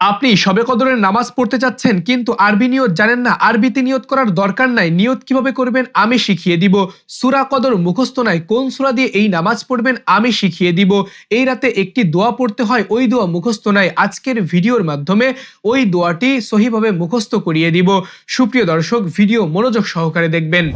আপনি সবে কদরের নামাজ পড়তে চাচ্ছেন, কিন্তু আরবি নিয়ত জানেন না, আরবিতে নিয়ত করার দরকার নাই, নিয়ত কীভাবে করবেন আমি শিখিয়ে দিব। সুরা কদর মুখস্থ নাই, কোন সুরা দিয়ে এই নামাজ পড়বেন আমি শিখিয়ে দিব। এই রাতে একটি দোয়া পড়তে হয়, ওই দোয়া মুখস্থ নাই। আজকের ভিডিওর মাধ্যমে ওই দোয়াটি সহিভাবে মুখস্থ করিয়ে দিব। সুপ্রিয় দর্শক, ভিডিও মনোযোগ সহকারে দেখবেন।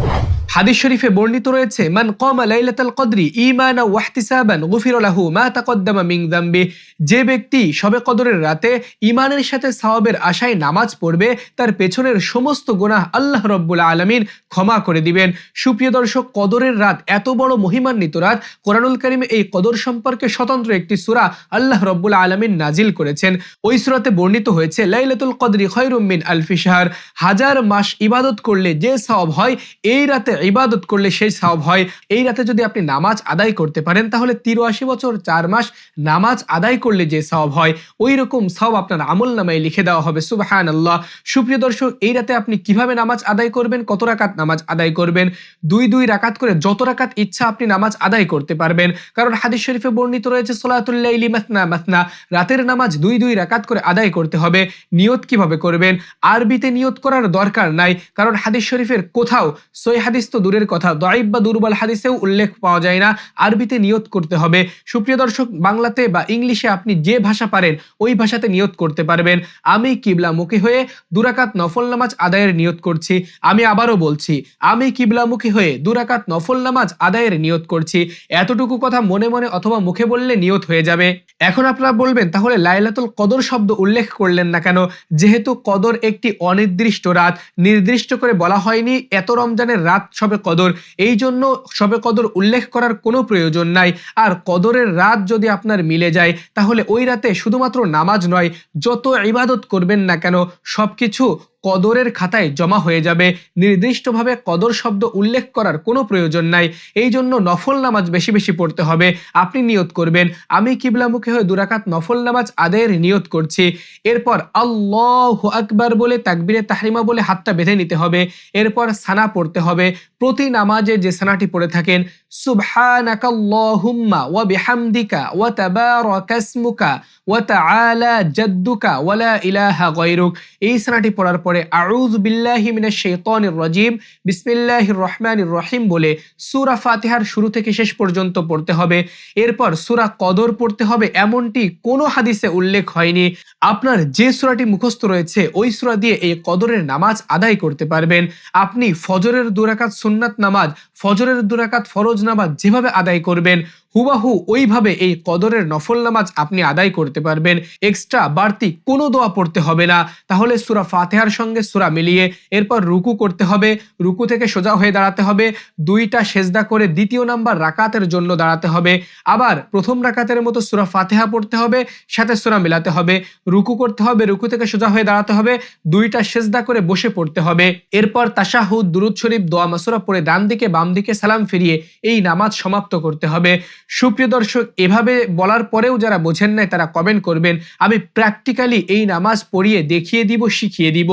হাদিস শরীফে বর্ণিত রয়েছে, মান কমা লাইলাতাল কদরি ঈমানা ওয়া ইহতিসাবান গুফিরা মা তাকদ্দামা মিন যামবি যে ব্যক্তি সবে কদরের রাতে ইমানের সাথে সওয়াবের আশায় নামাজ পড়বে, তার পেছনের সমস্ত গুনাহ আল্লাহ রব্বুল আলামিন ক্ষমা করে দিবেন। সুপ্রিয় দর্শক, কদরের রাত এত বড় মহিমান্বিত রাত। কোরআনুল কারিমে এই কদর সম্পর্কে স্বতন্ত্র একটি সূরা আল্লাহ রব্বুল আলমিন নাজিল করেছেন। ওই সূরাতে বর্ণিত হয়েছে, লাইলাতুল কদরি খয়রুম মিন আলফি শাহর। হাজার মাস ইবাদত করলে যে সওয়াব হয়, এই রাতে ইবাদত করলে সেই সওয়াব হয়। এই রাতে যদি আপনি নামাজ আদায় করতে পারেন, তাহলে তিরাশি বছর চার মাস নামাজ আদায় করলে যে সওয়াব হয়, ওই রকম সওয়াব আপনার আমল নামায় লিখে দেওয়া হবে সুবাহান আল্লাহ সুপ্রিয় দর্শক, এই রাতে আপনি কীভাবে নামাজ আদায় করবেন, কত রাকাত নামাজ আদায় করবেন? দুই দুই রাকাত করে যত রাকাত ইচ্ছা আপনি নামাজ আদায় করতে পারবেন। কারণ হাদিস শরীফে বর্ণিত রয়েছে সোলাতুল্লাইলি মাসনা মাসনা, রাতের নামাজ দুই দুই রাকাত করে আদায় করতে হবে। নিয়ত কীভাবে করবেন? আরবিতে নিয়ত করার দরকার নাই, কারণ হাদিস শরীফের কোথাও, সই হাদিস তো দূরের কথা দয়াইব বা দুর্বল হাদিসেও উল্লেখ পাওয়া যায় না, আরবিতে নিয়ত করতে হবে। সুপ্রিয় দর্শক, বাংলাতে বা ইংলিশে আপনি যে ভাষা পারেন, ওই ভাষাতে নিয়ত করতে পারবেন। আমি কিবলামুখী হয়ে দুরাকাত নফল নামাজ আদায়ের নিয়ত করছি। আমি আবারও বলছি, আমি কিবলামুখী হয়ে দুরাকাত নফল নামাজ আদায়ের নিয়ত করছি। এতটুকু কথা মনে মনে অথবা মুখে বললে নিয়ত হয়ে যাবে। এখন আপনারা বলবেন, তাহলে লাইলাতুল কদর শব্দ উল্লেখ করলেন না কেন? যেহেতু কদর একটি অনির্দিষ্ট রাত, নির্দিষ্ট করে বলা হয়নি এত রমজানের রাত সবে কদর। এই জন্য সবে কদর উল্লেখ করার কোনো প্রয়োজন নাই। আর কদরের রাত যদি আপনার মিলে যায়, তাহলে ওই রাতে শুধুমাত্র নামাজ নয় যত ইবাদত করবেন না কেন সবকিছু কদরের খাতায় জমা হয়ে যাবে। নির্দিষ্টভাবে কদর শব্দ উল্লেখ করার কোনো প্রয়োজন নাই। এই জন্য নফল নামাজ বেশি বেশি পড়তে হবে। আপনি নিয়ত করবেন। আমি কিবলামুখী হয়ে দুরাকাত নফল নামাজ আদায়ের নিয়ত করছি। এরপর আল্লাহ আকবার বলে তাকবিরে তাহরিমা বলে হাতটা বেঁধে নিতে হবে। এরপর সানা পড়তে হবে। প্রতি নামাজে যে সানাটি পড়ে থাকেন, সুবহানাকাল্লাহুম্মা ওয়া বিহামদিকা ওয়া তাবারাকা ইসমুকা ওয়া তাআলা জাদ্দুকা ওয়া লা ইলাহা গায়রুক। এই সানাটি পড়ার পরে আউযু আউজ মিনাশ শাইতানির রাজিম বিসমিল্লাহ রহমান রহিম বলে সুরা ফাতেহার শুরু থেকে শেষ পর্যন্ত পড়তে হবে। এরপর সুরা কদর পড়তে হবে, এমনটি কোনো হাদিসে উল্লেখ হয়নি। আপনার যে সূরাটি মুখস্থ রয়েছে, ওই সূরা দিয়ে এই কদরের নামাজ আদায় করতে পারবেন। আপনি ফজরের দুরাকাত সুন্নাত নামাজ, ফজরের দুরাকাত ফরজ নামাজ যেভাবে আদায় করবেন, হুবাহু ওইভাবে এই কদরের নফল নামাজ আপনি আদায় করতে পারবেন। এক্সট্রা বাড়তি কোনো দোয়া পড়তে হবে না। তাহলে সুরা ফাতেহার সঙ্গে সুরা মিলিয়ে এরপর রুকু করতে হবে। রুকু থেকে সোজা হয়ে দাঁড়াতে হবে। দুইটা সেজদা করে দ্বিতীয় নাম্বার রাকাতের জন্য দাঁড়াতে হবে। আবার প্রথম রাকাতের মতো সুরা ফাতেহা পড়তে হবে, সাথে সুরা মিলাতে হবে। রুকু করতে হবে, রুকু থেকে সোজা হয়ে দাঁড়াতে হবে, দুইটা সেজদা করে বসে পড়তে হবে। এরপর তাশাহুদ, দুরুদ শরীফ, দোয়া, মাসুরা পড়ে ডান দিকে, বাম দিকে সালাম ফিরিয়ে এই নামাজ সমাপ্ত করতে হবে। সুপ্রিয় দর্শক, এভাবে বলার পরেও যারা বোঝেন নাই তারা কমেন্ট করবেন। আমি প্র্যাকটিক্যালি এই নামাজ পড়িয়ে দেখিয়ে দিব, শিখিয়ে দিব।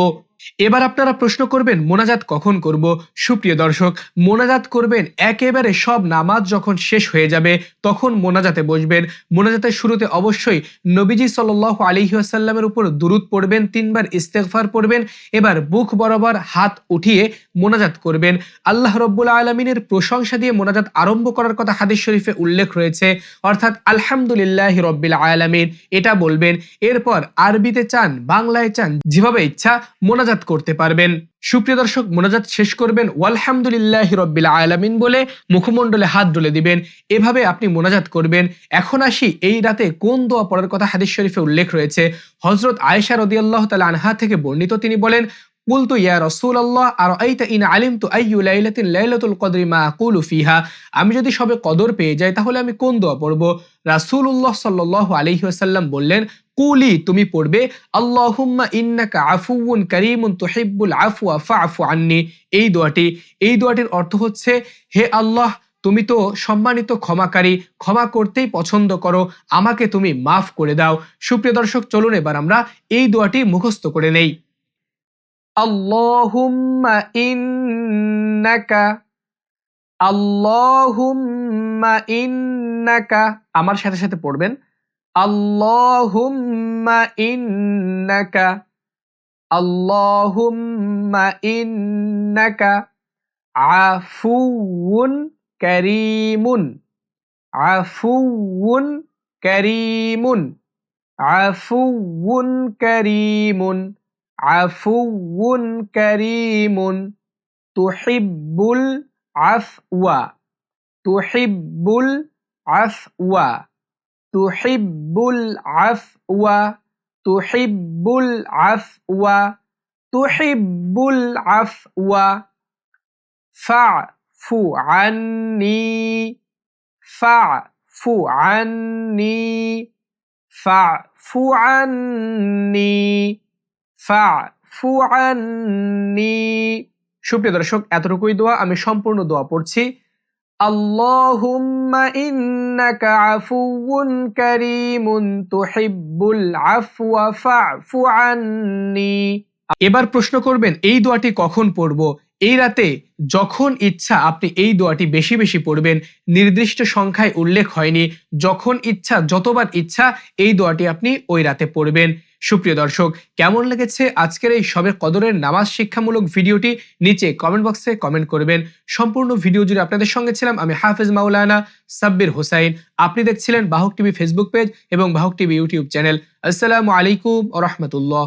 এবার আপনারা প্রশ্ন করবেন, মোনাজাত কখন করব? সুপ্রিয় দর্শক, মোনাজাত করবেন একেবারে সব নামাজ যখন শেষ হয়ে যাবে, তখন মোনাজাতে বসবেন। মোনাজাতের শুরুতে অবশ্যই নবীজি সাল আলিহি আসাল্লামের উপর দুরুদ পড়বেন, তিনবার ইস্তেগফার পড়বেন, এবার বুক বরাবর হাত উঠিয়ে মোনাজাত করবেন। আল্লাহ রব্বুল আলমিনের প্রশংসা দিয়ে মোনাজাত আরম্ভ করার কথা হাদিস শরীফে উল্লেখ রয়েছে। অর্থাৎ, আলহামদুলিল্লাহ রব্বিল আলমিন, এটা বলবেন। এরপর আরবিতে চান, বাংলায় চান, যেভাবে ইচ্ছা মোনাজাত করতে পারবেন। সুপ্রিয় দর্শক, মোনাজাত শেষ করবেন। ওয়ালহামদুলিল্লাহ রব্বিল আলামিন বলে মুখমণ্ডলে হাত ডলে দিবেন। এভাবে আপনি মোনাজাত করবেন। এখন আসি এই রাতে কোন দোয়া পড়ার কথা হাদিস শরীফে উল্লেখ রয়েছে। হজরত আয়েশা রদিয়াল্লাহ তালা আনহা থেকে বর্ণিত তিনি বলেন কুলতু ইয়া রসুল আল্লাহ আর আইতা ইন আলিম তু আইয়ু লাইলাতিন লাইলাতুল কদরি মা আকুলু আমি যদি সবে কদর পেয়ে যাই, তাহলে আমি কোন দোয়া পড়ব? রাসূলুল্লাহ সাল্লাল্লাহু আলাইহি ওয়াসাল্লাম বললেন, কুলি, তুমি পড়বে, আল্লাহুম্মা ইন্নাকা আফুউন কারীমুন তুহিব্বুল আফওয়া ফাআফু আন্নি। এই দোয়াটি, এই দোয়াটির অর্থ হচ্ছে, হে আল্লাহ, তুমি তো সম্মানিত ক্ষমাকারী, ক্ষমা করতেই পছন্দ করো, আমাকে তুমি মাফ করে দাও। সুপ্রিয় দর্শক, চলুন এবার আমরা এই দোয়াটি মুখস্থ করে নেই। আল্লাহুম্মা ইন্নাকা আল্লাহুম্মা ইন্নাকা আমার সাথে সাথে পড়বেন আল্লাহুম্মা ইন্নাকা আল্লাহুম্মা ইন্নাকা আফুউন কারীমুন আফুউন কারীমুন আফুউন কারীমুন। আফুউন কারীমুন তুহিব্বুল আফওয়া তুহিব্বুল আফওয়া তুহিব্বুল আফওয়া তুহিব্বুল আফওয়া তুহিব্বুল আফওয়া ফাফু আন্নি ফাফু আন্নি ফাফু আন্নি সুপ্রিয় দর্শক, এতটুকুই দোয়া, আমি সম্পূর্ণ দোয়া পড়ছি। এবার প্রশ্ন করবেন, এই দোয়াটি কখন পড়ব? এই রাতে যখন ইচ্ছা আপনি এই দোয়াটি বেশি বেশি পড়বেন। নির্দিষ্ট সংখ্যায় উল্লেখ হয়নি। যখন ইচ্ছা, যতবার ইচ্ছা, এই দোয়াটি আপনি ওই রাতে পড়বেন। সুপ্রিয় দর্শক, কেমন লেগেছে আজকের এই সবে কদরের নামাজ শিক্ষামূলক ভিডিওটি? নিচে কমেন্ট বক্সে কমেন্ট করবেন। সম্পূর্ণ ভিডিও জুড়ে আপনাদের সঙ্গে ছিলাম আমি হাফেজ মাওলানা সাব্বির হোসাইন। আপনি দেখছিলেন বাহক টিভি ফেসবুক পেজ এবং বাহক টিভি ইউটিউব চ্যানেল। আসসালামু আলাইকুম রহমতুল্লাহ।